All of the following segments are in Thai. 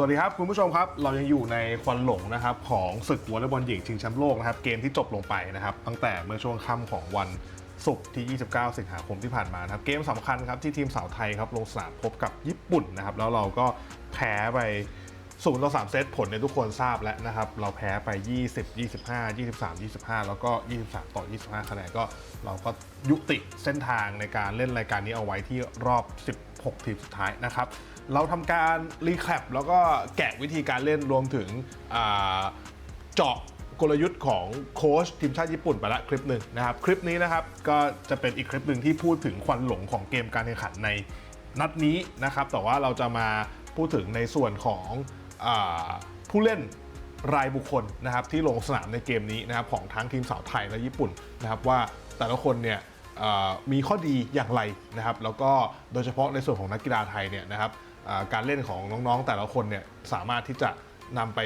สวัสดีครับ คุณผู้ชมครับ เรายังอยู่ในควันหลงนะครับของศึกวอลเลย์บอลหญิงชิงแชมป์โลกนะครับเกมที่จบลงไปนะครับตั้งแต่เมื่อช่วงค่ำของวันศุกร์ที่ 29 สิงหาคมที่ผ่านมานะครับเกมสำคัญครับที่ทีมสาวไทยครับลงสนามพบกับญี่ปุ่นนะครับแล้วเราก็แพ้ไปศูนย์ต่อสามเซตผลเนี่ยทุกคนทราบแล้วนะครับ เราแพ้ไป 20 25 23 25 แล้วก็ 23 ต่อ 25 คะแนนก็เราก็ยุติเส้นทางในการเล่นรายการนี้เอาไว้ที่รอบ 16 ทีมสุดท้ายนะครับ เราทำการรีแคปแล้วก็แกะวิธีการเล่นรวมถึงเจาะกลยุทธ์ของโค้ชทีมชาติญี่ปุ่นไปละคลิปหนึ่งนะครับ คลิปนี้นะครับก็จะเป็นอีกคลิปหนึ่งที่พูดถึงควันหลงของเกมการแข่งขันในนัดนี้นะครับ แต่ว่าเราจะมาพูดถึงในส่วนของอผู้เล่นรายบุคคลนะครับที่ลงสนามในเกมนี้นะครับของทั้งทีมสาวไทยและญี่ปุ่นนะครับว่าแต่ละคนเนี่ยมีข้อดีอย่างไรนะครับ แล้วก็โดยเฉพาะในส่วนของนักกีฬาไทยเนี่ยนะครับ การเล่นของน้องๆแต่ละคนเนี่ยสามารถที่จะนำไป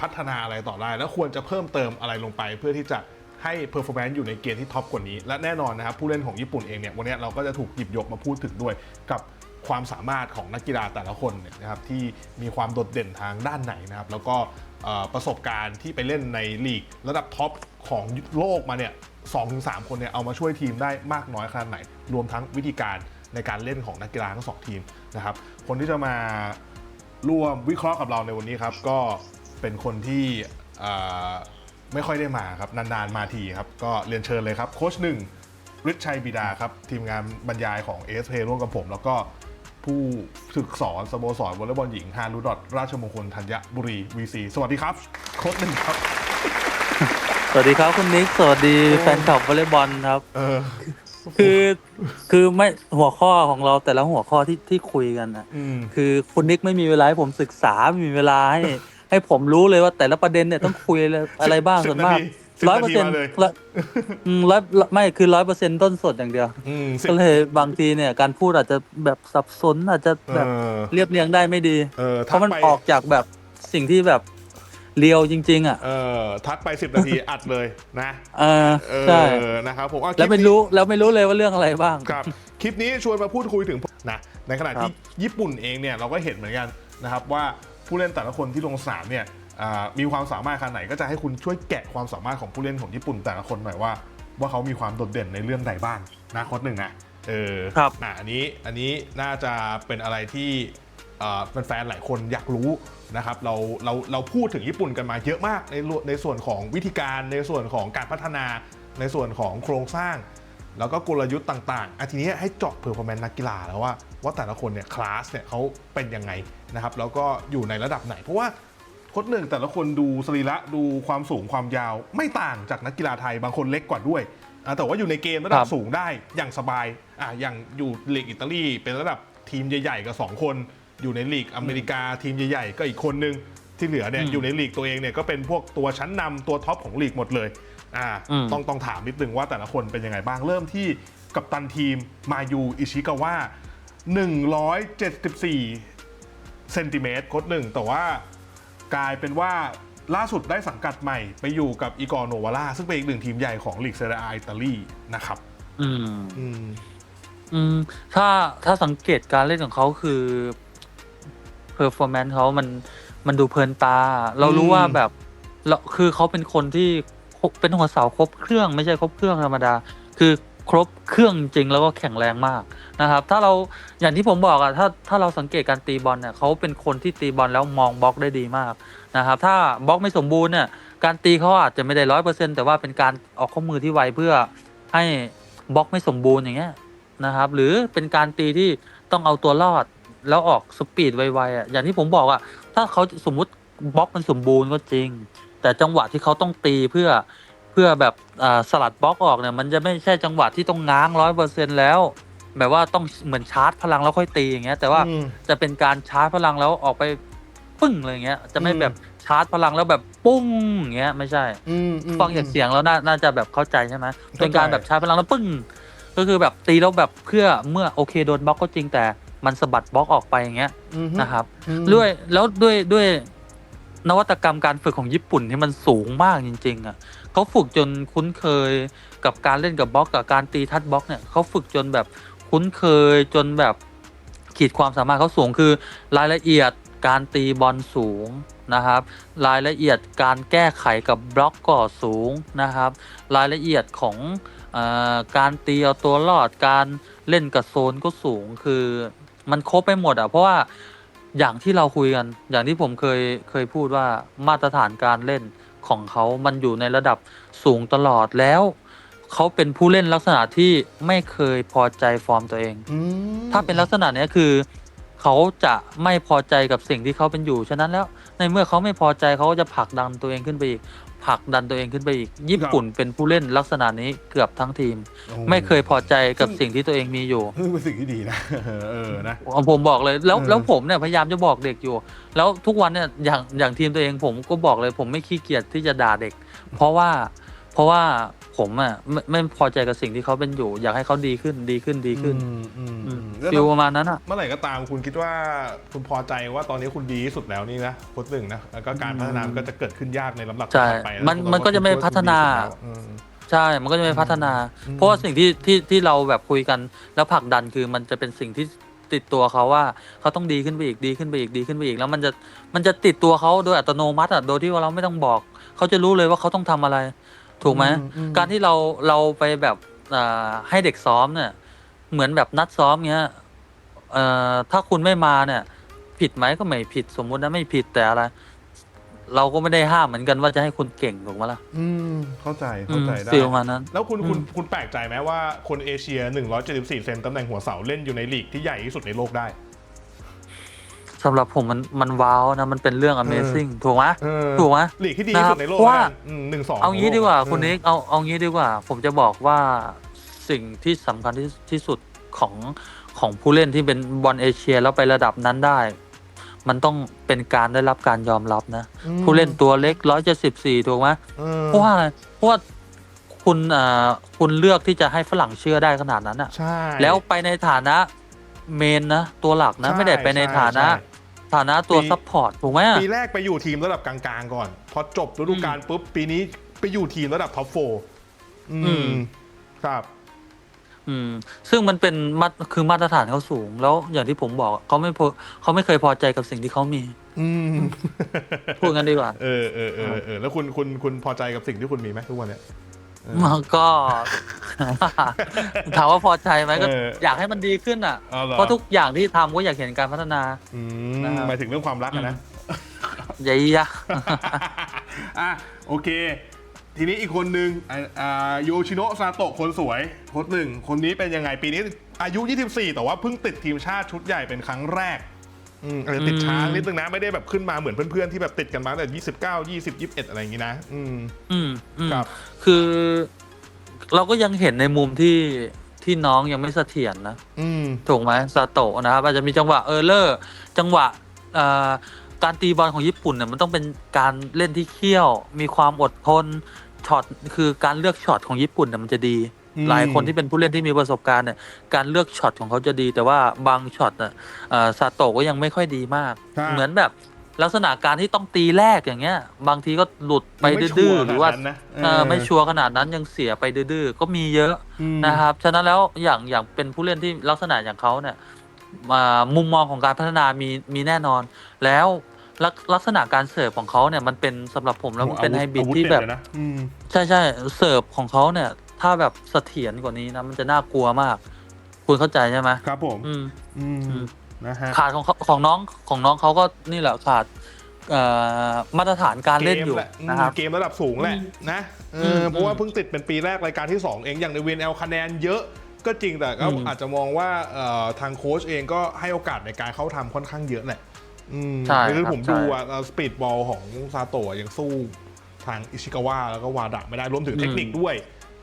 พัฒนาอะไรต่อได้ แล้วควรจะเพิ่มเติมอะไรลงไป เพื่อที่จะให้เพอร์ฟอร์แมนซ์อยู่ในเกณฑ์ที่ท็อปกว่านี้ และแน่นอนนะครับผู้เล่นของญี่ปุ่นเองเนี่ยวันนี้เราก็จะถูกหยิบยกมาพูดถึงด้วยกับความสามารถของนักกีฬาแต่ละคนเนี่ยนะครับที่มีความโดดเด่นทางด้านไหนนะครับ แล้วก็ประสบการณ์ที่ไปเล่นในลีกระดับท็อปของโลกมาเนี่ยสองถึงสามคนเนี่ยเอามาช่วยทีมได้มากน้อยขนาดไหน รวมทั้งวิธีการในการเล่นของนักกีฬาทั้งสองทีม นะครับ คนที่จะมาร่วมวิเคราะห์กับเราในวันนี้ครับ ก็เป็นคนที่เอ่อไม่ค่อยได้มาครับ นานๆมาทีครับ ก็เรียนเชิญเลยครับ โค้ชหนึ่งฤทธิ์ชัยบิดาครับ ทีมงานบรรยายของ ASP ร่วมกับผม แล้วก็ผู้ฝึกสอนสโมสรวอลเลย์บอลหญิงฮารุดอทราชมงคลธัญบุรี VC สวัสดีครับ โค้ชหนึ่งครับ สวัสดีครับคุณนิก สวัสดีแฟนคลับวอลเลย์บอลครับเออ คือคือไม่หัวข้อของเราแต่ละหัวข้อที่ที่คุยกันนะอืม คือคุณนิกไม่มีเวลาให้ผมศึกษาไม่มีเวลาให้ให้ผมรู้เลยว่าแต่ละประเด็นเนี่ยต้องคุยอะไรอะไรบ้างสิบส่วนมากนาทีสิบร้อยนาเปอทีร์เซ็นต์มาเลยร้อยไม่คือร้อยเปอร์เซ็นต์ต้นสดอย่างเดียว อืมสิบก็เลยบางทีเนี่ยการพูดอาจจะแบบสับสนอาจจะแบบเออเรียบเรียงได้ไม่ดี เออเพทักราะมันไป ออกจากแบบสิ่งที่แบบ เรียวจริง ๆ อะ เออทักไป10นาที อัดเลยนะเออเอใช่อนะครับผมเอาคแล้วปไม่นี้รู้แล้วไม่รู้เลยว่าเรื่องอะไรบ้างครับ คลิปนี้ชวนมาพูดคุยถึงนะในขณะครับที่ญี่ปุ่นเองเนี่ยเราก็เห็นเหมือนกันนะครับว่าผู้เล่นแต่ละคนที่ลงสนามเนี่ยอ่ามีความสามารถขนาดไหนก็จะให้คุณช่วยแกะความสามารถของผู้เล่นของญี่ปุ่นแต่ละคนหน่อยว่าว่าเขามีความโดดเด่นในเรื่องใดบ้างนะโค้ชหนึ่งนะเออครับอะอันนี้อันนี้น่าจะเป็นอะไรที่เอ่อ แฟนๆหลายคนอยากรู้นะครับเราเราเราพูดถึงญี่ปุ่นกันมาเยอะมากในรในส่วนของวิธีการในส่วนของการพัฒนาในส่วนของโครงสร้าง แล้วก็กลยุทธ์ต่างๆอันทีนี้ให้เจาะเพอร์ฟอร์แมนซ์นักกีฬาแล้วว่าว่าแต่ละคนเนี่ยคลาสเนี่ยเขาเป็นยังไงนะครับแล้วก็อยู่ในระดับไหน เพราะว่าโค้ชหนึ่งแต่ละคนดูสรีระดูความสูงความยาว ไม่ต่างจากนักกีฬาไทยบางคนเล็กกว่าด้วยอะแต่ว่าอยู่ในเกมระดัครับบสูงได้อย่างสบายอะอย่างอยู่ลีกอิตาลีเป็นระดับทีมใหญ่ๆกับสองคน อยู่ในลีกอเมริกาทีมใหญ่ๆ ก็อีกคนนึงที่เหลือเนี่ยอืมอยู่ในลีกตัวเองเนี่ยก็เป็นพวกตัวชั้นนำตัวท็อปของลีกหมดเลยอ่าอืมต้องต้องถามนิดนึงว่าแต่ละคนเป็นยังไงบ้างเริ่มที่กัปตันทีมมายูอิชิกาวะ174เซนติเมตรโคดหนึ่งแต่ว่ากลายเป็นว่าล่าสุดได้สังกัดใหม่ไปอยู่กับอีกอร์โนวาล่าซึ่งเป็นอีกหนึ่งทีมใหญ่ของลีกเซเรียอาอิตาลีนะครับอืมอืม อืม ถ้าถ้าสังเกตการเล่นของเขาคือ เพอร์ฟอร์แมนซ์เขามันมันดูเพลินตา เรารู้อืมว่าแบบเราคือเขาเป็นคนที่ครบเป็นหัวเสาครบเครื่องไม่ใช่ครบเครื่องธรรมดา คือครบเครื่องจริงแล้วก็แข็งแรงมากนะครับ ถ้าเราอย่างที่ผมบอกอะถ้าถ้าเราสังเกตการตีบอลเนี่ยเขาเป็นคนที่ตีบอลแล้วมองบล็อกได้ดีมากนะครับ ถ้าบล็อกไม่สมบูรณ์เนี่ยการตีเขาอาจจะไม่ได้ร้อยเปอร์เซ็นแต่ว่าเป็นการออกข้อมือที่ไวเพื่อให้บล็อกไม่สมบูรณ์อย่างเงี้ยนะครับ หรือเป็นการตีที่ต้องเอาตัวรอด แล้วออกสปีดไวๆอะอย่างที่ผมบอกอะถ้าเขาสมมุติบล็อกมันสมบูรณ์ก็จริง แต่จังหวะที่เขาต้องตีเพื่อเพื่อแบบอ่าสลัดบล็อกออกเนี่ยมันจะไม่ใช่จังหวะที่ต้องง้างร้อยเปอร์เซ็นแล้ว แบบว่าต้องเหมือนชาร์จพลังแล้วค่อยตีอย่างเงี้ย แต่ว่าอืมจะเป็นการชาร์จพลังแล้วออกไปปึ้งอะไรเงี้ย จะไม่อืมแบบชาร์จพลังแล้วแบบปุ้งอย่างเงี้ยไม่ใช่อืมอืมฟังจากเสียงแล้วน่าน่าจะแบบเข้าใจใช่ไหมเข้าใจเป็นการแบบใช้พลังแล้วปึ้งก็คือแบบตีแล้วแบบเพื่อเมื่อโอเคโดนบล็อกก็จริงแต่ มันสะบัดบล็อกออกไปอย่างเงี้ยอืมนะครับ อืมด้วยแล้วด้วยด้วยนวัตกรรมการฝึกของญี่ปุ่นที่มันสูงมากจริงๆอะเขาฝึกจนคุ้นเคยกับการเล่นกับบล็อกกับการตีทัดบล็อกเนี่ยเขาฝึกจนแบบคุ้นเคยจนแบบขีดความสามารถเขาสูงคือรายละเอียดการตีบอลสูงนะครับ รายละเอียดการแก้ไขกับบล็อกก็สูงนะครับ รายละเอียดของเออการตีเอาตัวรอดการเล่นกับโซนก็สูงคือ มันครบไปหมดอะ เพราะว่าอย่างที่เราคุยกัน อย่างที่ผมเคยเคยพูดว่ามาตรฐานการเล่นของเขามันอยู่ในระดับสูงตลอดแล้ว เขาเป็นผู้เล่นลักษณะที่ไม่เคยพอใจฟอร์มตัวเองอืมถ้าเป็นลักษณะเนี้ยคือ เขาจะไม่พอใจกับสิ่งที่เขาเป็นอยู่ ฉะนั้นแล้วในเมื่อเขาไม่พอใจเขาก็จะผลักดันตัวเองขึ้นไปอีก ผลักดันตัวเองขึ้นไปอีก ญี่ปุ่นเป็นผู้เล่นลักษณะนี้เกือบทั้งทีมโอ้ไม่เคยพอใจกับสิ่งที่ตัวเองมีอยู่เฮ้ยเป็นสิ่งที่ดีนะเออนะผมบอกเลยแล้วเออแล้วผมเนี่ยพยายามจะบอกเด็กอยู่ แล้วทุกวันเนี่ยอย่างอย่างทีมตัวเองผมก็บอกเลย ผมไม่ขี้เกียจที่จะด่าเด็ก เพราะว่าเพราะว่า ผมอะไม่ไม่พอใจกับสิ่งที่เขาเป็นอยู่ อยากให้เขาดีขึ้นดีขึ้นดีขึ้นอืมอืมอือืมมแล้วฟิลประมาณนั้นอะ เมื่อไหร่ก็ตามคุณคิดว่าคุณพอใจว่าตอนนี้คุณดีที่สุดแล้วนี่นะโค้ชหนึ่งนะแล้วก็การพัฒนามันก็จะเกิดขึ้นยากในลำดับใช่ถัดไปะมันคุณมันก็จะไม่คุณพัฒนาคุณดีสุดแล้วอืม ใช่ มันก็จะไม่พัฒนา อืม เพราะว่าสิ่งที่ที่ที่เราแบบคุยกันแล้วผลักดันคือมันจะเป็นสิ่งที่ติดตัวเขาว่าเขาต้องดีขึ้นไปอีกดีขึ้นไปอีกดีขึ้นไปอีกแล้วมันจะมันจะติดตัวเขาโดยอัตโนมัติอะโดยที่ว่าเราไม่ต้องบอก เขาจะรู้เลยว่าเขาต้องทำอะไร ถูกไหมอือืมการที่เราเราไปแบบอ่าให้เด็กซ้อมเนี่ย เหมือนแบบนัดซ้อมเงี้ยเอ่อถ้าคุณไม่มาเนี่ย ผิดไหมก็ไม่ผิดสมมุตินะไม่ผิดแต่อะไร เราก็ไม่ได้ห้ามเหมือนกันว่าจะให้คุณเก่งถูกไหมล่ะอืมเข้าใจเข้าใจได้ฟีลประมาณนั้น แล้วคุณคุณอืมคุณแปลกใจไหมว่าคนเอเชีย 174 เซนตำแหน่งหัวเสาเล่นอยู่ในลีกที่ใหญ่ที่สุดในโลกได้ สำหรับผมมันมันว้าวนะ มันเป็นเรื่อง Amazing ถูกไหมเออถูกไหมลีกที่ดีที่สุดในโลกนะครับเพราะว่าแล้วกันอืมหนึ่งสองเอางี้ดีกว่าของโลคุณนิกเอาเอางี้ดีกว่า ผมจะบอกว่าสิ่งที่สำคัญที่ที่สุดของของผู้เล่นที่เป็นบอลเอเชียแล้วไประดับนั้นได้ มันต้องเป็นการได้รับการยอมรับนะอืมผู้เล่นตัวเล็กร้อยเจ็ดสิบสี่ถูกไหมเออเพราะว่าอะไรเพราะว่าคุณอ่าคุณเลือกที่จะให้ฝรั่งเชื่อได้ขนาดนั้นอะใช่ แล้วไปในฐานะเมนนะ ตัวหลักนะ ใช่ไม่ได้ไปในฐานะ ใช่ ฐานะตัวปีซัพพอร์ตถูกไหมอะปีแรกไปอยู่ทีมระดับกลางๆ ก่อน พอจบฤดูกาลปุ๊บปีนี้ไปอยู่ทีมระดับท็อปโฟร์อือืมมครับอืมซึ่งมันเป็นมาตรคือมาตรฐานเขาสูง แล้วอย่างที่ผมบอกเขาไม่พอเขาไม่เคยพอใจกับสิ่งที่เขามี อืมพูดกันดีกว่า เออเออเออเออแล้วคุณคุณคุณพอใจกับสิ่งที่คุณมีไหมทุกวันเนี้ยเออมัน ก็ถามว่าพอใจไหมก็เอออยากให้มันดีขึ้นอะอ๋อเหรอเพราะทุกอย่างที่ทำก็อยากเห็นการพัฒนา อืมนะครับ หมายถึงเรื่องความรักอะนะ ใหญ่ยะ อะโอเค ทีนี้อีกคนนึงอ่าอ่าโยชิโนะซาโตะคนสวยโค้ชหนึ่งคนนี้เป็นยังไงปีนี้อายุ 24 แต่ว่าเพิ่งติดทีมชาติชุดใหญ่เป็นครั้งแรก อืมอาจจะติดช้าอืมนิดนึงนะ ไม่ได้แบบขึ้นมาเหมือนเพื่อนๆที่แบบติดกันมาตั้งแต่29 20 21อะไรอย่างงี้นะอืม อืมอืมครับ คือ เราก็ยังเห็นในมุมที่ที่น้องยังไม่เสถียรนะ อืม ถูกไหมซาโตะนะครับอาจจะมีจังหวะเออร์เลอร์จังหวะเอ่อการตีบอลของญี่ปุ่นเนี่ยมันต้องเป็นการเล่นที่เขี้ยว มีความอดทนช็อตคือการเลือกช็อตของญี่ปุ่นเนี่ยมันจะดีอืม หลายคนที่เป็นผู้เล่นที่มีประสบการณ์เนี่ยการเลือกช็อตของเขาจะดี แต่ว่าบางช็อตน่ะเอ่อซาโตะก็ยังไม่ค่อยดีมากครับเหมือนแบบลักษณะการที่ต้องตีแรกอย่างเงี้ย บางทีก็หลุดไปไม่ดื้อชัๆหรือว่าขนดนั้นนะเออไม่ชัวร์ขนาดนั้นยังเสียไปดื้อๆก็มีเยอะอืมนะครับฉะนั้นแล้วอย่างอย่างเป็นผู้เล่นที่ลักษณะอย่างเขาเนี่ยมามุมมองของการพัฒนามีมีแน่นอน แล้วลักลักษณะการเสิร์ฟของเขาเนี่ยมันเป็นสำหรับผมแล้วมันเป็นอาวุธไฮบริดอาวุธที่แบบเด่นเลยนะอืมใช่ใช่เสิร์ฟของเขาเนี่ย ถ้าแบบเสถียรกว่านี้นะมันจะน่ากลัวมาก คุณเข้าใจใช่ไหมครับผม อืม อืมอืมนะฮะขาดของเขาของน้องของน้องเขาก็นี่แหละขาดเอ่อมาตรฐานการเล่นอยู่กมแหละนะครับ เกมระดับสูงแหละนะเออมเพราะว่าเพิ่งติดเป็นปีแรกรายการที่ 2 เองอย่างในเวนเอลคะแนนเยอะก็จริงแต่ก็อืม อาจจะมองว่าเอ่อทางโค้ชเองก็ให้โอกาสในการเข้าทำค่อนข้างเยอะแหละอืมใช่คือครับผมใช่ดูอะสปีดบอลของซาโตะยังสู้ทางอิชิกาวะแล้วก็วาดะไม่ได้รวมถึงเทคนิคด้วย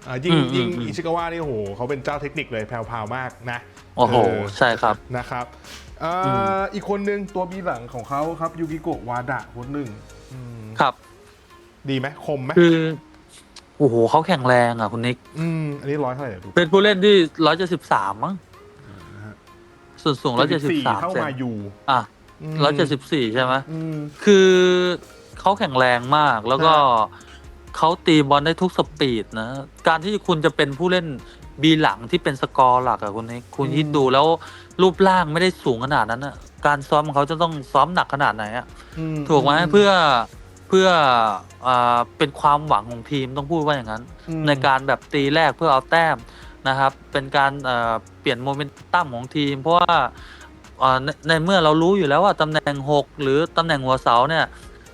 อ่ายิ่งอืมยิ่งอืม อิชิกาวะนี่โอ้โหเขาเป็นเจ้าเทคนิคเลยแพรวๆมากนะโอ้โหเออใช่ครับ นะครับเอ่อออีกคนนึงตัวบีหลังของเขาครับยูกิโกะวาดะคนหนึ่งอืมครับ ดีไหมคมไหมคือโอ้โหเขาแข็งแรงอะคุณนิก อืมอันนี้ร้อยเท่าไหร่เดี๋ยวดู เป็นผู้เล่นที่ร้อยเจ็ดสิบสามมั้งส่วนสูงร้อยเจ็ดสิบสามเข้าเซนมาอยู่อะมร้อยเจ็ดสิบสี่ใช่ไหม อืม คือเขาแข็งแรงมากแล้วก็ เขาตีบอลได้ทุกสปีดนะ การที่คุณจะเป็นผู้เล่นบีหลังที่เป็นสกอร์หลักอะคุณนิกคุณอืมคิดดูแล้วรูปร่างไม่ได้สูงขนาดนั้นอะการซ้อมของเขาจะต้องซ้อมหนักขนาดไหนอะอืถูกไหมเพื่อเพื่ออ่าเป็นความหวังของทีมต้องพูดว่าอย่างนั้นอืมในการแบบตีแรกเพื่อเอาแต้มนะครับ เป็นการเอ่อเปลี่ยนโมเมนตัมของทีม เพราะว่าอ่าในในเมื่อเรารู้อยู่แล้วว่าตำแหน่ง 6 หรือตำแหน่งหัวเสาเนี่ย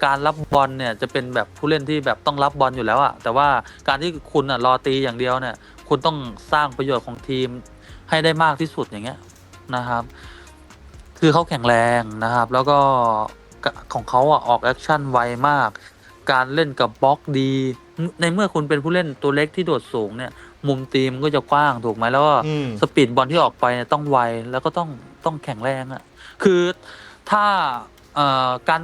การรับบอลเนี่ยจะเป็นแบบผู้เล่นที่แบบต้องรับบอลอยู่แล้วอะแต่ว่าการที่คุณอะรอตีอย่างเดียวเนี่ยคุณต้องสร้างประโยชน์ของทีมให้ได้มากที่สุดอย่างเงี้ยนะครับ คือเขาแข็งแรงนะครับ แล้วก็กะของเขาอะออกแอคชั่นไวมาก การเล่นกับบล็อกดี ในเมื่อคุณเป็นผู้เล่นตัวเล็กที่โดดสูงเนี่ย มุมตีมก็จะกว้างถูกไหมแล้วก็อืมสปีดบอลที่ออกไปเนี่ยต้องไวแล้วก็ต้องต้องแข็งแรงอะ่ะคือถ้าเอ่อการ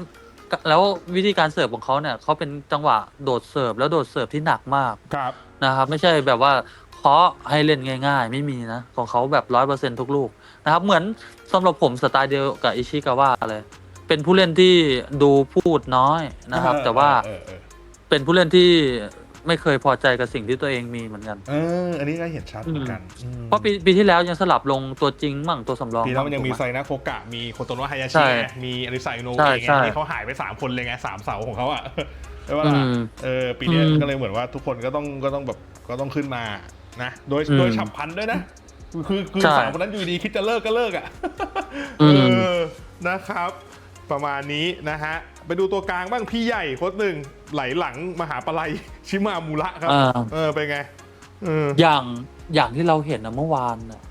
แล้ววิธีการเสิร์ฟของเขาเนี่ยเขาเป็นจังหวะโดดเสิร์ฟแล้วโดดเสิร์ฟที่หนักมากครับนะครับ ไม่ใช่แบบว่าเคาะให้เล่นง่าย ๆ ไม่มีนะของเขาแบบร้อยเปอร์เซ็นทุกลูกนะครับ เหมือนสำหรับผมสไตล์เดียวกับอิชิกาวะเลยเป็นผู้เล่นที่ดูพูดน้อยนะครับ แต่ว่าเออเออเป็นผู้เล่นที่ ไม่เคยพอใจกับสิ่งที่ตัวเองมีเหมือนกัน เออ อันนี้ก็เห็นชัดเหมือนกันอืมเพราะปีปีที่แล้วยังสลับลงตัวจริงมั่งตัวสำรองปีแล้วมันยังมีถูกไซไหนะโคกะ มีโคโตโนะฮายาใช่ชิไงมีอริไซโนใช่เองไงใช่ที่เขาหายไป3คนเลยไงสามเสาของเขาอะใช่ปะล่ะอืมเออปีเนี้ยอืมก็เลยเหมือนว่าทุกคนก็ต้องก็ต้องแบบก็ต้องขึ้นมานะโดยอืมโดยฉับพลันด้วยนะคือคือใช่สามคนนั้นอยู่ดีคิดจะเลิกก็เลิกอะอืเอมอนะครับ ประมาณนี้นะฮะ ไปดูตัวกลางบ้างพี่ใหญ่โค้ดหนึ่งไหลหลังมหาปลัยชิมามูระครับ อ่า เออเป็นไงเอออย่างอย่างที่เราเห็นนะเมื่อวานน่ะ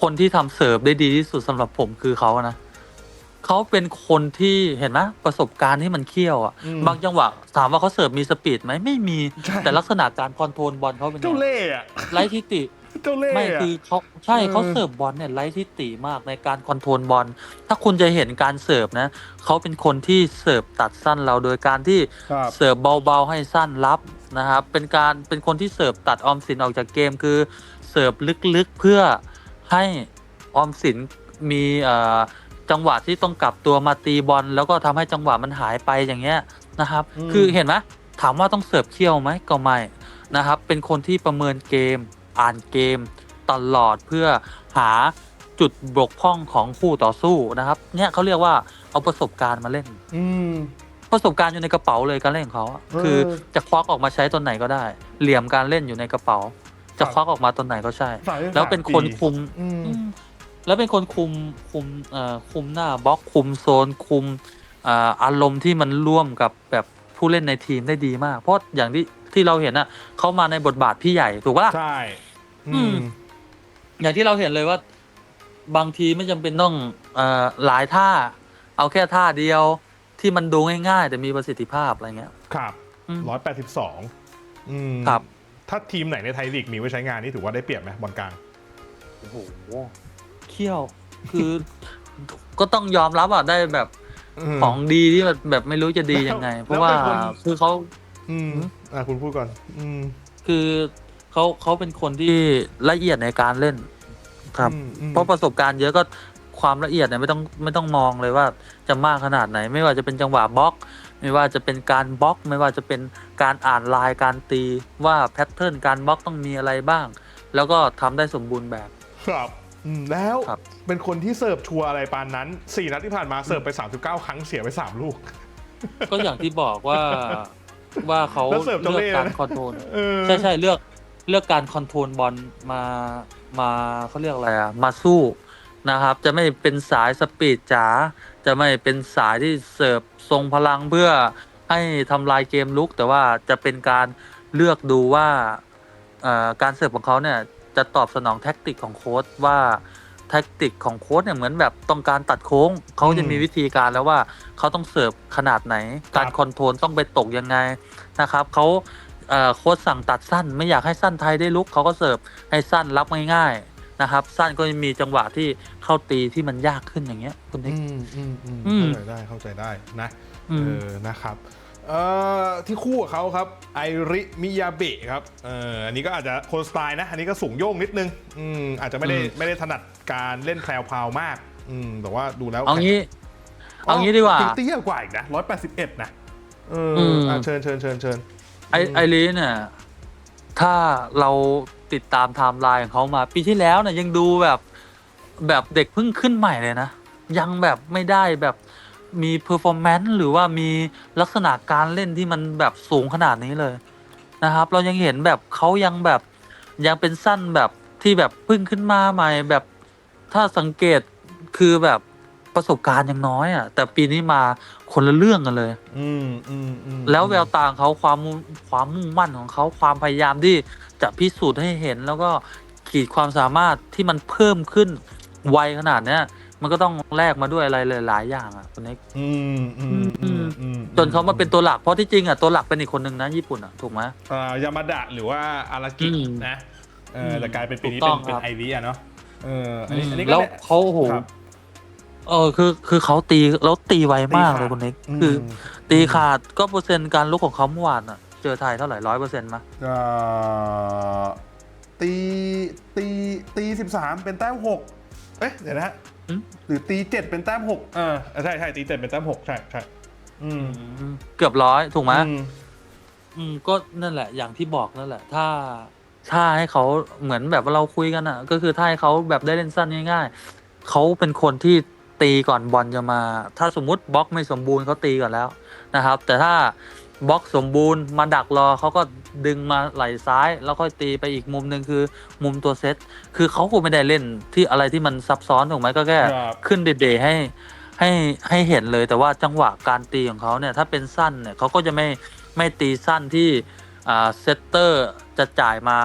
คนที่ทำเสิร์ฟได้ดีที่สุดสำหรับผมคือเขานะเขาเป็นคนที่เห็นไหมประสบการณ์ที่มันเขี้ยวอะอืม บางจังหวะถามว่าเขาเสิร์ฟมีสปีดไหมไม่มี ใช่ แต่ลักษณะการคอนโทรลบอลเขาเป็นไงเจ้าเล่ห์อะไร้ทิฏฐิ เจ้าเล่ห์ไม่อะ คือเขาใช่เออ เขาเสิร์ฟบอลเนี่ยไร้ทิฏฐิมากในการคอนโทรลบอลถ้าคุณจะเห็นการเสิร์ฟนะเขาเป็นคนที่เสิร์ฟตัดสั้นเราโดยการที่ครับ เสิร์ฟเบาๆให้สั้นรับนะครับเป็นการเป็นคนที่เสิร์ฟตัดออมสินออกจากเกมคือเสิร์ฟลึกๆเพื่อให้ออมสินมีเอ่อจังหวะที่ต้องกลับตัวมาตีบอลแล้วก็ทำให้จังหวะมันหายไปอย่างเงี้ยนะครับ อืม คือเห็นไหมถามว่าต้องเสิร์ฟเขี้ยวไหมก็ไม่นะครับเป็นคนที่ประเมินเกม อ่านเกมตลอดเพื่อหาจุดบกพร่องของคู่ต่อสู้นะครับ เนี่ยเขาเรียกว่าเอาประสบการณ์มาเล่น อืมประสบการณ์อยู่ในกระเป๋าเลยการเล่นของเขาอะเออคือจะควักออกมาใช้ตอนไหนก็ได้ เหลี่ยมการเล่นอยู่ในกระเป๋า จะควักออกมาตอนไหนก็ใช่สายแล้วเป็นคนสามปีคุมอืมอืมแล้วเป็นคนคุมคุมเอ่อคุมหน้าบล็อกคุมโซนคุมอ่าอารมณ์ที่มันร่วมกับแบบผู้เล่นในทีมได้ดีมาก เพราะอย่างที่ ที่เราเห็นอะเขามาในบทบาทพี่ใหญ่ถูกปะล่ะ ใช่ อืม อย่างที่เราเห็นเลยว่า บางทีไม่จำเป็นต้องเอ่อหลายท่า เอาแค่ท่าเดียวที่มันดูง่ายๆ แต่มีประสิทธิภาพอะไรเงี้ย ครับอืมร้อยแปดสิบสองอืมครับ ถ้าทีมไหนในไทยลีกมีไว้ใช้งานนี่ถือว่าได้เปรียบไหมบอลกลาง โอ้โหเขี้ยว คือ ก็ต้องยอมรับอะได้แบบมของดีที่แบบแบบไม่รู้จะดียังไง แล้วเพราะว่าแล้วเป็นคน คือเขา อืมอะคุณพูดก่อน อืมคือเขาเขาเป็นคนที่ละเอียดในการเล่น ครับ อืมอืมเพราะประสบการณ์เยอะก็ความละเอียดเนี่ยไม่ต้องไม่ต้องมองเลยว่าจะมากขนาดไหน ไม่ว่าจะเป็นจังหวะบล็อก ไม่ว่าจะเป็นการบล็อก ไม่ว่าจะเป็นการอ่านลายการตีว่าแพทเทิร์นการบล็อกต้องมีอะไรบ้าง แล้วก็ทำได้สมบูรณ์แบบ ครับอืมแล้วครับ เป็นคนที่เสิร์ฟชัวร์อะไรปานนั้น 4 นัดที่ผ่านมาเสิร์ฟไป 39 ครั้งเสียไป 3 ลูก ก็อย่างที่บอกว่า ว่าเขาแล้วเสิร์ฟเจ้าเลือกเล่ห์การนะ คอนโทรลเออใช่ใช่เลือกเลือกการคอนโทรลบอลมามาเขาเรียกอะไรอะมาสู้นะครับ จะไม่เป็นสายสปีดจ๋าจะไม่เป็นสายที่เสิร์ฟทรงพลังเพื่อให้ทำลายเกมลุก แต่ว่าจะเป็นการเลือกดูว่าเอ่อการเสิร์ฟของเขาเนี่ยจะตอบสนองแท็กติกของโค้ชว่า แท็กติกของโค้ชเนี่ยเหมือนแบบต้องการตัดโค้งเขาจะมีวิธีการแล้วว่าเขาต้องเสิร์ฟขนาดไหน การคอนโทรลต้องไปตกยังไงนะครับเขาเอ่อโค้ชสั่งตัดสั้น ไม่อยากให้สั้นไทยได้ลุกเขาก็เสิร์ฟให้สั้นรับง่ายๆนะครับ สั้นก็จะมีจังหวะที่เข้าตีที่มันยากขึ้นอย่างเงี้ยคุณนิกอืมอืมอืมอืมเข้าใจได้เข้าใจได้นะอืเอมอนะครับ เอ่อที่คู่กับเขาครับไอริมิยาเบะครับเอออันนี้ก็อาจจะคนสไตล์นะ อันนี้ก็สูงโย่งนิดนึงอืมอาจจะไม่ได้ไม่ได้ถนัดการเล่นแพลวพราวมากอืมแต่ว่าดูแล้วเอางี้ เอางี้ดีกว่าถึงเตี้ยกว่าอีกนะร้อยแปดสิบเอ็ดนะเออมอะเชิญเชิญเชิญเชิญไอไอรีเนี่ยถ้าเราติดตามไทม์ไลน์ของเขามา ปีที่แล้วเนี่ยยังดูแบบแบบเด็กเพิ่งขึ้นใหม่เลยนะ ยังแบบไม่ได้แบบ มีเพอร์ฟอร์แมนซ์หรือว่ามีลักษณะการเล่นที่มันแบบสูงขนาดนี้เลยนะครับ เรายังเห็นแบบเขายังแบบยังเป็นสั้นแบบที่แบบเพิ่งขึ้นมาใหม่แบบถ้าสังเกตคือแบบประสบการณ์ยังน้อยอะ แต่ปีนี้มาคนละเรื่องกันเลย อืมอืมอืมแล้วแววตาของเขาความมุ่งความมุ่งมั่นของเขาความพยายามที่จะพิสูจน์ให้เห็นแล้วก็ขีดความสามารถที่มันเพิ่มขึ้นไวขนาดเนี้ย มันก็ต้องแลกมาด้วยอะไรหลายๆอย่างอะคุณเอกอืมอืมอืมอืมจนเขามาเป็นตัวหลักเพราะที่จริงอะตัวหลักเป็นอีกคนหนึ่งนะญี่ปุ่นอะถูกไหม อ่ายามาดะหรือว่าอารากิอืมนะเออแต่กลายเป็นปีนี้ถูกเป็ต้อนงเป็นครับ ไอริอะเนาะเอออันนี้อันนี้ก็แล้วเนี่ยเขาโอ้โหครับเออคือคือเขาตีแล้วตีไวมากตีขาดเลยคุณเอกอืมคือตีขาดก็เปอร์เซ็นต์การลุกของเขาเมื่อวานอะ เจอไทยเท่าไหร่ร้อยเปอร์เซ็นต์มั้ยเอ่อตีตีตีสิบสามเป็นแต้มหกเอ๊ะเดี๋ยวนะฮะ หรือตีเจ็ดเป็นแต้มหกเออใช่ใช่ตีเจ็ดเป็นแต้มหกใช่ใช่อืมเกือบร้อยถูกไหมอืมอืมก็นั่นแหละ อย่างที่บอกนั่นแหละ ถ้าถ้าให้เขาเหมือนแบบว่าเราคุยกันอะ ก็คือถ้าให้เขาแบบได้เล่นสั้นง่ายๆเขาเป็นคนที่ตีก่อนบอลจะมา ถ้าสมมุติบล็อกไม่สมบูรณ์เขาตีก่อนแล้วนะครับ แต่ถ้า บล็อกสมบูรณ์มาดักรอเขาก็ดึงมาไหล่ซ้ายแล้วค่อยตีไปอีกมุมหนึ่งคือมุมตัวเซตคือเขาคงไม่ได้เล่นที่อะไรที่มันซับซ้อนถูกไหมก็แค่ครับขึ้นเดย์ๆให้ให้ให้เห็นเลยแต่ว่าจังหวะการตีของเขาเนี่ยถ้าเป็นสั้นเนี่ยเขาก็จะไม่ไม่ตีสั้นที่อ่าเซตเตอร์จะจ่ายมา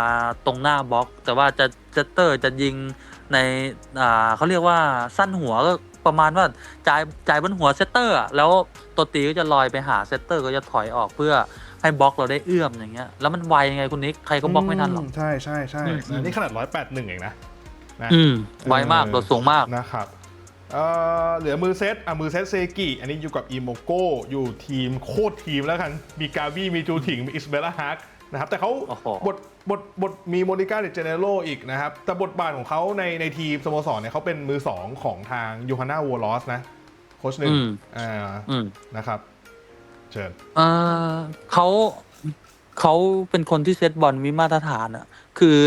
ตรงหน้าบล็อก แต่ว่าจะเซตเตอร์จะยิงในอ่าเขาเรียกว่าสั้นหัวก็ ประมาณว่าจ่ายจ่ายบนหัวเซตเตอร์อะแล้วตัวตีก็จะลอยไปหาเซตเตอร์ก็จะถอยออกเพื่อให้บล็อกเราได้เอื้อมอย่างเงี้ยแล้วมันไวไงคุณนิกใครก็บล็อกไม่ทันหรอกใช่ใช่ใช่อืมอืมนี่ขนาดร้อยแปดหนึ่งเองนะนะอืมไวมากตัวสูงมากนะครับเอ่อเหลือมือเซตอะมือเซตเซกิอันนี้อยู่กับอีโมโกอยู่ทีมโคตรทีมแล้วกันมีกาวี่มีจูถิงมีอิสเบล่าฮาร์ก นะครับแต่เขาโอ้โห บทบทบทมีโมนิก้าเดเจเนโรอีกนะครับ แต่บทบาทของเขาในในทีมสโมสรเนี่ยเขาเป็นมือสองของทางยูฮาน่าวอลลอสนะ โค้ชหนึ่งอืม อ่าอืมนะครับเชิญเออเขาเขาเป็นคนที่เซตบอลมีมาตรฐานอะคือ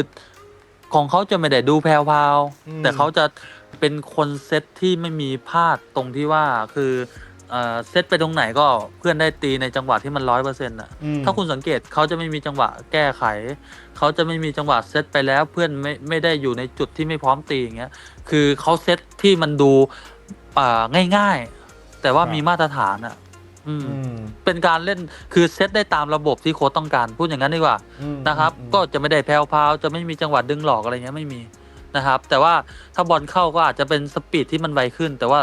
ของเขาจะไม่ได้ดูแพรวๆอืมแต่เขาจะเป็นคนเซตที่ไม่มีพลาดตรงที่ว่าคือ เอ่อเซตไปตรงไหนก็เพื่อนได้ตีในจังหวะที่มันร้อยเปอร์เซ็นต์อะอืมถ้าคุณสังเกตเขาจะไม่มีจังหวะแก้ไข เขาจะไม่มีจังหวะเซตไปแล้วเพื่อนไม่ไม่ได้อยู่ในจุดที่ไม่พร้อมตีอย่างเงี้ยคือเขาเซตที่มันดูอ่าง่ายๆ แต่ว่ามีมาตรฐานอะอืม อืมเป็นการเล่นคือเซตได้ตามระบบที่โค้ชต้องการพูดอย่างนั้นดีกว่า อืมนะครับอืม ก็จะไม่ได้แพรวพราวจะไม่มีจังหวะดึงหลอกอะไรเงี้ยไม่มีนะครับ แต่ว่าถ้าบอลเข้าก็อาจจะเป็นสปีดที่มันไวขึ้น แต่ว่า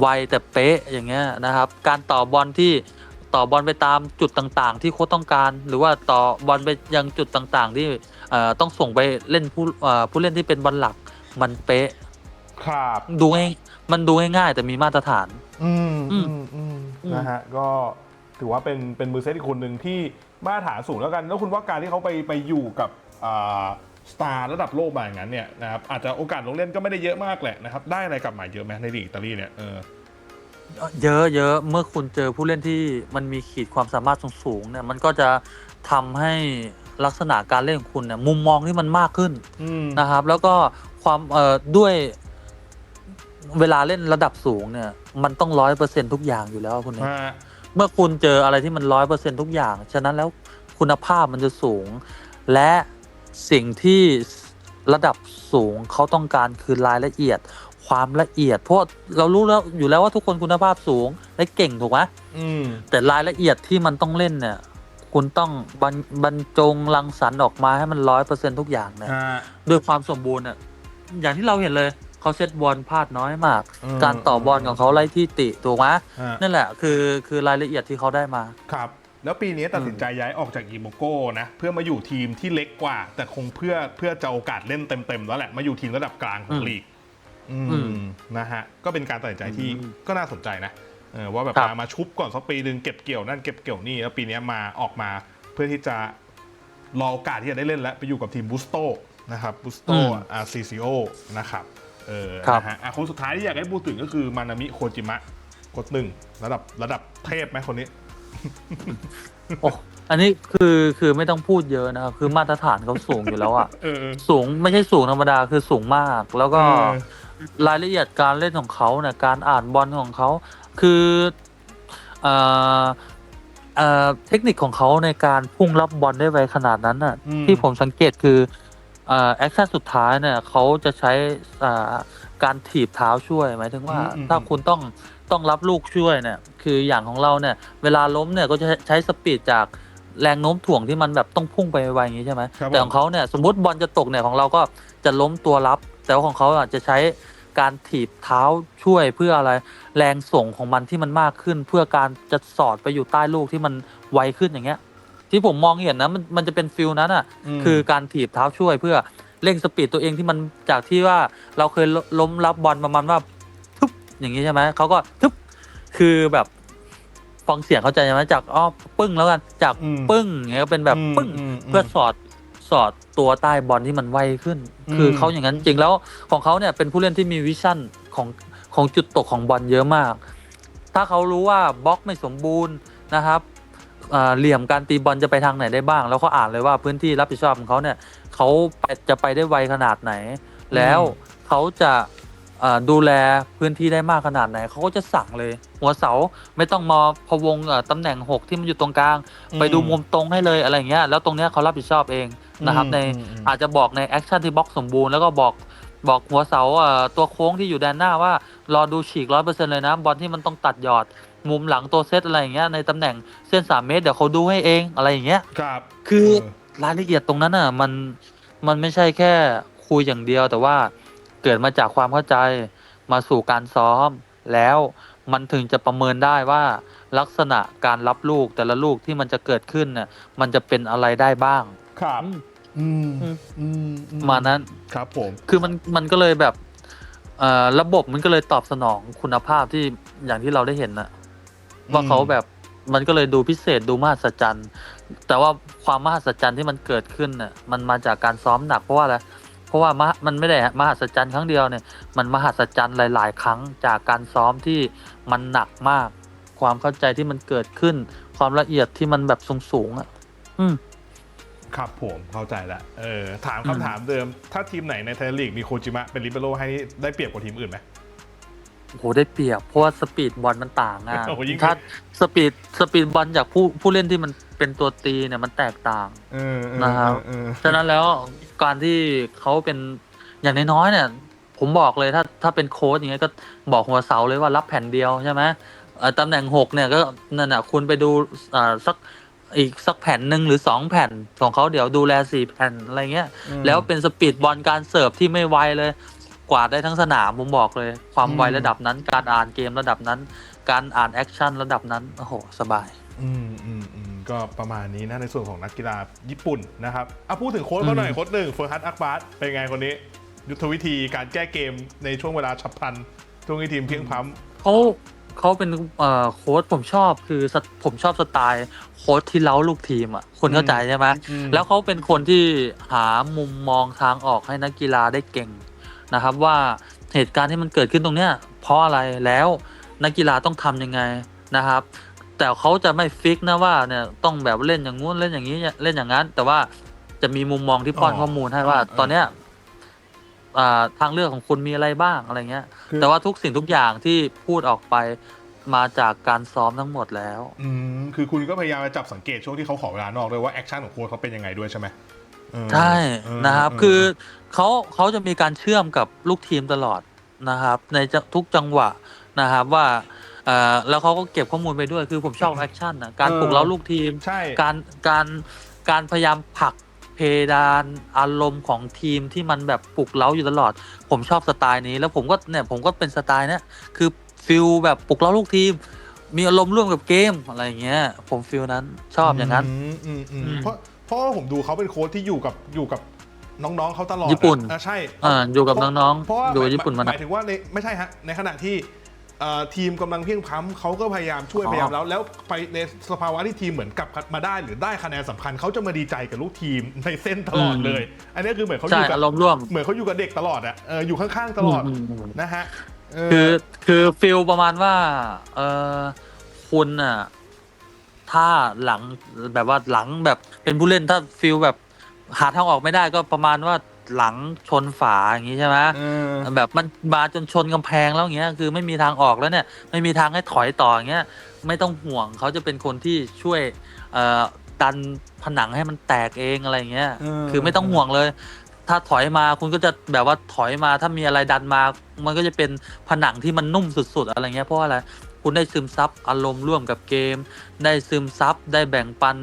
ไวแต่เป๊ะอย่างเงี้ยนะครับ การต่อบอลที่ต่อบอลไปตามจุดต่างๆ ที่โค้ชต้องการ หรือว่าต่อบอลไปยังจุดต่างๆ ที่เอ่อต้องส่งไปเล่นผู้เอ่อผู้เล่นที่เป็นบอลหลักมันเป๊ะ ครับดูง่ายมันดูง่ายๆแต่มีมาตรฐาน อืมอือืมมอืมอืมนะฮะก็ถือว่าเป็นเป็นมือเซตอีกคนหนึ่งที่มาตรฐานสูงแล้วกัน แล้วคุณว่าการที่เขาไปไปอยู่กับอ่า สตาร์ระดับโลกมาอย่างนั้นเนี่ยนะครับอาจจะโอกาสลงเล่นก็ไม่ได้เยอะมากแหละนะครับได้อะไรกลับมาเยอะไหมในลีกอิตาลีเนี่ยเออเยอะเยอะเมื่อคุณเจอผู้เล่นที่มันมีขีดความสามารถสูงๆเนี่ยมันก็จะทำให้ลักษณะการเล่นของคุณเนี่ยมุมมองที่มันมากขึ้นอืมนะครับ แล้วก็ความเอ่อด้วยเวลาเล่นระดับสูงเนี่ย มันต้องร้อยเปอร์เซ็นทุกอย่างอยู่แล้วคุณเนี่ยฮะเมื่อคุณเจออะไรที่มันร้อยเปอร์เซ็นทุกอย่าง ฉะนั้นแล้วคุณภาพมันจะสูง และ สิ่งที่ระดับสูงเขาต้องการคือรายละเอียด ความละเอียด เพราะเรารู้แล้วอยู่แล้วว่าทุกคนคุณภาพสูงและเก่งถูกไหมอืมแต่รายละเอียดที่มันต้องเล่นเนี่ย คุณต้องบรรบรรจงรังสรรค์ออกมาให้มันร้อยเปอร์เซ็นทุกอย่างเนี่ยฮะด้วยความสมบูรณ์เนี่ยอย่างที่เราเห็นเลยเขาเซตบอลพลาดน้อยมากอืมการต่อบอลของเขาไล่ที่ติถูกไหมฮะนั่นแหละคือคือรายละเอียดที่เขาได้มาครับ แล้วปีนี้ตัดสินใจย้ายออกจากอีโมโก้นะเพื่อมาอยู่ทีมที่เล็กกว่า แต่คงเพื่อเพื่อจะโอกาสเล่นเต็มๆแล้วแหละมาอยู่ทีมระดับกลางของอืมลีกอือืมมนะฮะก็เป็นการตัดสินใจที่อืมก็น่าสนใจนะเออว่าแบบครับมามาชุบก่อนสักปีหนึ่งเก็บเกี่ยวนั่นเก็บเกี่ยวนี่แล้วปีนี้มาออกมาเพื่อที่จะรอโอกาสที่จะได้เล่นแล้วไปอยู่กับทีมบูสโตนะครับบูสโตอาร์ซีซีโอนะครับเออครับนะฮะอะคนสุดท้ายที่อยากให้พูดถึงก็คือมานามิโคจิมะกดหนึ่งระดับระดับเทพไหมคนนี้ โอ้อันนี้คือคือไม่ต้องพูดเยอะนะครับ คือมาตรฐานเขาสูงอยู่แล้วอะเออ สูงไม่ใช่สูงธรรมดาคือสูงมาก แล้วก็เออ รายละเอียดการเล่นของเขาเนี่ยการอ่านบอลของเขาคือเอ่อเอ่อเทคนิคของเขาในการพุ่งรับบอลได้ไวขนาดนั้นน่ะ อืม ที่ผมสังเกตคือเอ่อแอคชั่นสุดท้ายเนี่ยเขาจะใช้อ่าการถีบเท้าช่วยหมายถึงว่า อืมถ้าคุณต้อง ต้องรับลูกช่วยเนี่ยคืออย่างของเราเนี่ยเวลาล้มเนี่ยก็จะใช้สปีดจากแรงโน้มถ่วงที่มันแบบต้องพุ่งไปไวๆอย่างนี้ใช่ไหมครับแต่ของเขาเนี่ยสมมติบอลจะตกเนี่ยของเราก็จะล้มตัวรับ แต่ว่าของเขาอะจะใช้การถีบเท้าช่วยเพื่ออะไร แรงส่งของมันที่มันมากขึ้น เพื่อการจะสอดไปอยู่ใต้ลูกที่มันไวขึ้นอย่างเงี้ย ที่ผมมองเห็นนะมันมันจะเป็นฟิลนั้นอะ ม คือการถีบเท้าช่วยเพื่อเร่งสปีดตัวเองที่มันจากที่ว่าเราเคยลล้มรับบอลประมาณว่าทึบ อย่างนี้ใช่ไหมเขาก็ทึบคือแบบฟังเสียงเข้าใจไหมจากอ้อปึ้งแล้วกันจากอืม ปึ้งอย่างเงี้ยก็เป็นแบบอืมปึ้งอืมเพื่อสอดสอดตัวใต้บอลที่มันไวขึ้นอืมคือเขาอย่างนั้นจริงแล้วของเขาเนี่ยเป็นผู้เล่นที่มีวิชั่นของของจุดตกของบอลเยอะมาก ถ้าเขารู้ว่าบล็อกไม่สมบูรณ์นะครับอ่าเหลี่ยมการตีบอลจะไปทางไหนได้บ้าง แล้วเขาอ่านเลยว่าพื้นที่รับผิดชอบของเขาเนี่ยเขาไปจะไปได้ไวขนาดไหน แล้วเขาจะ อ่าดูแลพื้นที่ได้มากขนาดไหนเขาก็จะสั่งเลย หัวเสาไม่ต้องมาพะวงอ่าตำแหน่งหกที่มันอยู่ตรงกลาง ไปดูมุมตรงให้เลยอะไรอย่างเงี้ยแล้วตรงเนี้ยเขารับผิดชอบเองนะครับในอืมอืมอาจจะบอกในแอคชั่นที่บล็อกสมบูรณ์แล้วก็บอกบอกหัวเสาเอ่อตัวโค้งที่อยู่แดนหน้าว่ารอดูฉีกร้อยเปอร์เซ็นเลยนะ บอลที่มันต้องตัดหยอด มุมหลังตัวเซตอะไรอย่างเงี้ยในตำแหน่งเส้นสามเมตรเดี๋ยวเขาดูให้เองอะไรอย่างเงี้ยครับ คือเออรายละเอียดตรงนั้นอะมันมันไม่ใช่แค่คุยอย่างเดียวแต่ว่า เกิดมาจากความเข้าใจมาสู่การซ้อม แล้วมันถึงจะประเมินได้ว่าลักษณะการรับลูกแต่ละลูกที่มันจะเกิดขึ้นน่ะมันจะเป็นอะไรได้บ้าง ครับ อืมอืมอืมอืมอืมานั้น ครับผม คือมันมันก็เลยแบบเอ่อระบบมันก็เลยตอบสนองคุณภาพที่อย่างที่เราได้เห็นนะว่าเขาแบบมันก็เลยดูพิเศษดูมหัศจรรย์ แต่ว่าความมหัศจรรย์ที่มันเกิดขึ้นน่ะมันมาจากการซ้อมหนักเพราะว่าอะไรเพ ราะว่ามหมันไม่ได้มหัศจรรย์ครั้งเดียวเนี่ยมันมหัศจรรย์หลาย ๆ ครั้งจากการซ้อมที่มันหนักมาก ความเข้าใจที่มันเกิดขึ้น ความละเอียดที่มันแบบสูงๆอะ อืมครับผมเข้าใจละเออถามอืมคำถามเดิม ถ้าทีมไหนในไทยลีกมีโคจิมะเป็นลิเบโรให้นี่ได้เปรียบกว่าทีมอื่นไหม โหได้เปรียบเพราะว่าสปีดบอลมันต่างอะโอ้โหยิ่ง ถ้าสปีดสปีดบอลจากผู้ผู้เล่นที่มันเป็นตัวตีเนี่ยมันแตกต่าง เออเออนะครับเออฉะนั้นแล้วการที่เขาเป็นอย่างน้อยๆเนี่ย ผมบอกเลยถ้าถ้าเป็นโค้ชอย่างเงี้ยก็บอกหัวเสาเลยว่ารับแผ่นเดียวใช่ไหมเอ่อตำแหน่งหกเนี่ยก็นั่นน่ะคุณไปดูอ่าสักอีกสักแผ่นหนึ่งหรือสองแผ่นของเขาเดี๋ยวดูแลสี่แผ่นอะไรเงี้ย อืมแล้วเป็นสปีดบอลการเสิร์ฟที่ไม่ไวเลย กวาดได้ทั้งสนามผมบอกเลย ความไวอืมระดับนั้น การอ่านเกมระดับนั้น การอ่านแอคชั่นระดับนั้นโอ้โหสบาย อืมอืมอืมก็ประมาณนี้นะในส่วนของนักกีฬาญี่ปุ่นนะครับอะพูดถึงโค้ชเขาหน่อยอืมโค้ชหนึ่งเฟอร์ฮัตอักบาร์เป็นไงคนนี้ ยุทธวิธีการแก้เกมในช่วงเวลาฉับพลันช่วงที่ทีมเพียงพล้ำเขาเขาเป็นเอ่อโค้ชผมชอบคือสไตผมชอบสไตล์โค้ชที่เล้าลูกทีมอะคุณเข้าใจใช่ไหมอืมแล้วเขาเป็นคนที่หามุมมองทางออกให้นักกีฬาได้เก่ง นะครับว่าเหตุการณ์ที่มันเกิดขึ้นตรงเนี้ยเพราะอะไรแล้วนักกีฬาต้องทำยังไงนะครับ แต่เขาจะไม่ฟิกนะว่าเนี่ยต้องแบบเล่นอย่างงู้นเล่นอย่างนี้เล่นอย่างนั้น แต่ว่าจะมีมุมมองที่ป้อนอ๋อข้อมูลให้ว่าอ่าตอนเนี้ยอ่าทางเลือกของคุณมีอะไรบ้างอะไรเงี้ยคือแต่ว่าทุกสิ่งทุกอย่างที่พูดออกไปมาจากการซ้อมทั้งหมดแล้ว อืมคือคุณก็พยายามจะจับสังเกตช่วงที่เขาขอเวลานอกด้วยว่าแอคชั่นของโค้ชเขาเป็นยังไงด้วยใช่ไหมเออ ใช่เออนะครับเคือเขาเขาจะมีการเชื่อมกับลูกทีมตลอดนะครับ ในจะทุกจังหวะนะครับว่าเอ่อแล้วเขาก็เก็บข้อมูลไปด้วยคือผมชอบแอคชั่นนะการเออปลุกเร้าลูกทีม ใช่ การการการพยายามผลักเพดานอารมณ์ของทีมที่มันแบบปลุกเร้าอยู่ตลอด ผมชอบสไตล์นี้ แล้วผมก็เนี่ยผมก็เป็นสไตล์เนี้ยคือฟิลแบบปลุกเร้าลูกทีม มีอารมณ์ร่วมกับเกมอะไรอย่างเงี้ย ผมฟิลนั้นชอบอย่างนั้นมอืมอืมอืมเพราะ เพราะว่าผมดูเขาเป็นโค้ชที่อยู่กับอยู่กับน้องๆเขาตลอดญี่ปุ่น อะใช่อ่าอยู่กับน้องเพราะว่าๆอยู่กับญี่ปุ่นมาหนะมายถึงว่าในไม่ใช่ฮะในขณะที่เอ่อทีมกำลังเพียงพล้ำเขาก็พยายามช่วยอ๋อ พยายามแล้ว แล้วไปในสภาวะที่ทีมเหมือนกลับมาได้ หรือได้คะแนนสำคัญเขาจะมาดีใจกับลูกทีมในเส้นตลอดเลย อันนี้คือเหมือนเขาอใช่ยู่กับอารมณ์ร่วม เหมือนเขาอยู่กับเด็กตลอดอะเอออยู่ข้างๆตลอดมมอืม นะฮะเคือคือฟิลประมาณว่าเออคุณน่ะ ทท่าหลังแบบว่าหลังแบบเป็นผู้เล่นถ้าฟิลแบบหาทางออกไม่ได้ก็ประมาณว่าหลังชนฝาอย่างนี้ใช่ไหมเออ แบบมันมาจนชนกำแพงแล้วอย่างเงี้ยคือไม่มีทางออกแล้วเนี่ยไม่มีทางให้ถอยต่ออย่างเงี้ยไม่ต้องห่วงเขาจะเป็นคนที่ช่วยเอ่อดันผนังให้มันแตกเองอะไรเงี้ยเออ คือไม่ต้องห่วงเลย ถ้าถอยมาคุณก็จะแบบว่าถอยมาถ้ามีอะไรดันมา มันก็จะเป็นผนังที่มันนุ่มสุด ๆ อะไรเงี้ยเพราะว่าอะไร คุณได้ซึมซับอารมณ์ร่วมกับเกม ได้ซึมซับได้แบ่งปัน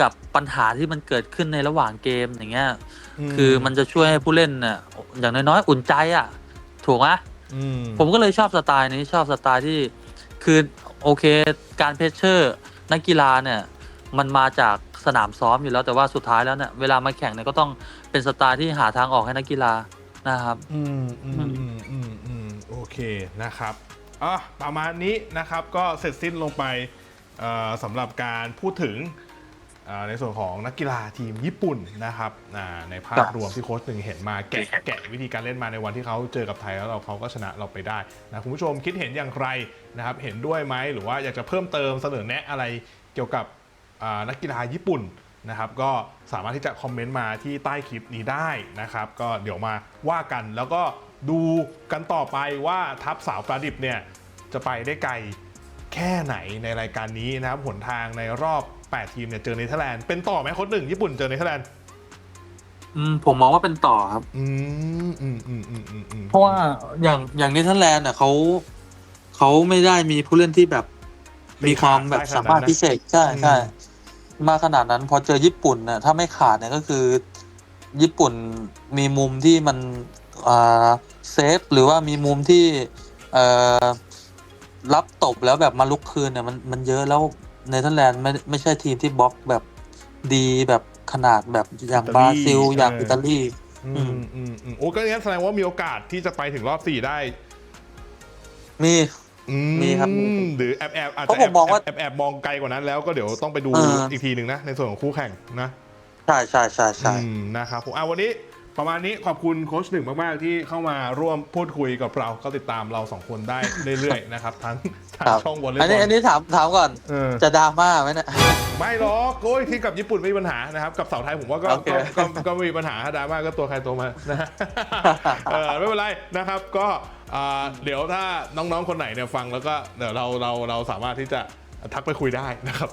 กับปัญหาที่มันเกิดขึ้นในระหว่างเกมอย่างเงี้ยคือมันจะช่วยให้ผู้เล่นน่ะอย่างน้อยๆอุ่นใจอะ ถูกไหมอืมผมก็เลยชอบสไตล์นี้ชอบสไตล์ที่คือโอเคการเพชเชอร์นักกีฬาเนี่ยมันมาจากสนามซ้อมอยู่แล้วแต่ว่าสุดท้ายแล้วเนี่ยเวลามาแข่งเนี่ยก็ต้องเป็นสไตล์ที่หาทางออกให้นักกีฬานะครับ อืมอืมอืมอืมอืมโอเคนะครับ อะประมาณนี้นะครับก็เสร็จสิ้นลงไปเอ่อสำหรับการพูดถึงเอ่อในส่วนของนักกีฬาทีมญี่ปุ่นนะครับอ่าในภาครัพบรวมที่โค้ชหนึ่งเห็นมาแกะแกะวิธีการเล่นมาในวันที่เขาเจอกับไทยแล้วเราเขาก็ชนะเราไปได้นะคุณผู้ชมคิดเห็นอย่างไรนะครับเห็นด้วยไหมหรือว่าอยากจะเพิ่มเติมเสนอแนะอะไรเกี่ยวกับอ่านักกีฬาญี่ปุ่นนะครับก็สามารถที่จะคอมเมนต์มาที่ใต้คลิปนี้ได้นะครับ ก็เดี๋ยวมาว่ากันแล้วก็ ดูกันต่อไปว่าทัพสาวปลาดิบเนี่ยจะไปได้ไกลแค่ไหนในรายการนี้นะครับหนทางในรอบ 8 ทีมเนี่ยเจอเนเธอร์แลนด์เป็นต่อไหมโค้ชหนึ่งญี่ปุ่นเจอเนเธอร์แลนด์อืมผมมองว่าเป็นต่อครับ อืมอืมอืมอืมอืมอืมเพราะว่าอย่างอย่างเนเธอร์แลนด์เนี่ยเขาเขาไม่ได้มีผู้เล่นที่แบบมีความแบบสามารถพิเศษใช่ใช่มากขนาดนั้นพอเจอญี่ปุ่นน่ะถ้าไม่ขาดเนี่ยก็คือ ญี่ปุ่นมีมุมที่มันอ่า เซฟหรือว่ามีมุมที่เอ่อรับตบแล้วแบบมาลุกคืนเนี่ยมันมันเยอะแล้วเนเธอร์แลนด์ไม่ไม่ใช่ทีมที่บล็อกแบบดีแบบขนาดแบบอย่างบราซิล อย่างอิตาลีอืมอืมอืมโอ้ก็งั้นแสดงว่ามีโอกาสที่จะไปถึงรอบ4ได้ มีอืมีครับมีหรือแอบแอบอาจเพจะราะแอผบมมองว่าแอบแอบมองไกลกว่านั้นแล้วก็เดี๋ยวต้องไปดูเอออีอีกทีหนึ่งนะ ในส่วนของคู่แข่งนะ ใช่ใช่ใช่ใช่อืมนะครับผมอะวันนี้ ประมาณนี้ขอบคุณโค้ชหนึ่งมากๆ ที่เข้ามาร่วมพูดคุยกับเราก็ติดตามเราสองคนได้เรื่อยๆนะครับทั้งทางครับช่องวอลเลย์อันบนี้ออันล นี้ถามถามก่อน เออ จะดราม่าไหมเนี่ย ไม่หรอกโอ้ยที่กับญี่ปุ่นไม่มีปัญหานะครับกับสาวไทยผมว่าก็โอเค ก็ก็ก็ไม่มีปัญหาดราม่าก็ตัวใครตัวมันนะเออไม่เป็นไรนะครับก็อ่าเดี๋ยวถ้าน้องๆคนไหนเนี่ยฟังแล้วก็เดี๋ยวเราเราเราสามารถที่จะ ทักไปคุยได้นะครับ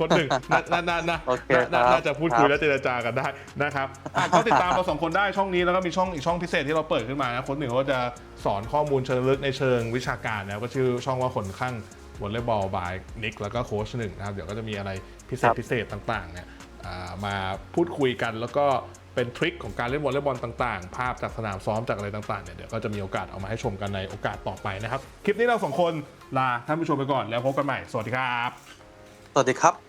คนหนึ่งน่าน่าน่าน่าโอเคน่าครับน่าจะพูดคุยและเจรจากันได้นะครับอะก็ติดตามเราสองคนได้ช่องนี้แล้วก็มีช่องอีกช่องพิเศษที่เราเปิดขึ้นมานะคนหนึ่งเขาจะสอนข้อมูลเชิงลึกในเชิงวิชาการนะครับก็ชื่อช่องว่าคนข้างวอลเลย์บอลบายนิกแล้วก็โค้ชหนึ่งนะครับเดี๋ยวก็จะมีอะไรพิเศษครับพิเศษต่างๆเนี่ยอ่ามาพูดคุยกันแล้วก็ เป็นทริคของการเล่นวอลเลย์บอลต่างๆ ภาพจากสนามซ้อมจากอะไรต่างๆเนี่ยเดี๋ยวก็จะมีโอกาสเอามาให้ชมกันในโอกาสต่อไปนะครับ คลิปนี้เราสองคนลาท่านผู้ชมไปก่อนแล้วพบกันใหม่ สวัสดีครับ สวัสดีครับ